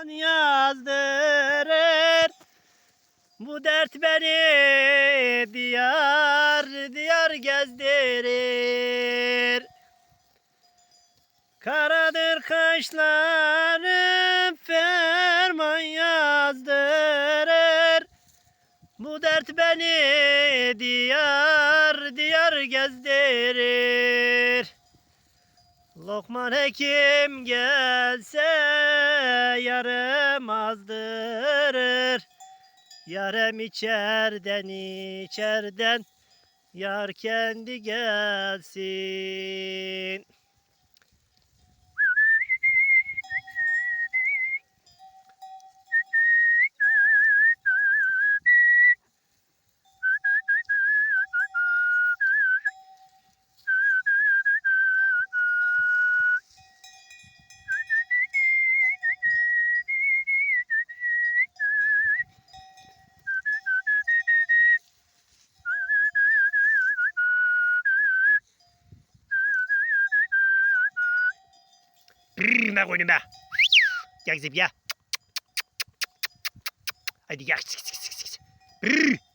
An yazdırır. Bu dert beni diyar diyar gezdirir. Karadır kaşlarım ferman yazdırır. Bu dert beni diyar diyar gezdirir. Lokman hekim gelse yarım azdırır. Yarem içerden içerden Yar kendi gelsin Brrr, ne koydum be? Gel kızım ya. Hadi gel. Brrr.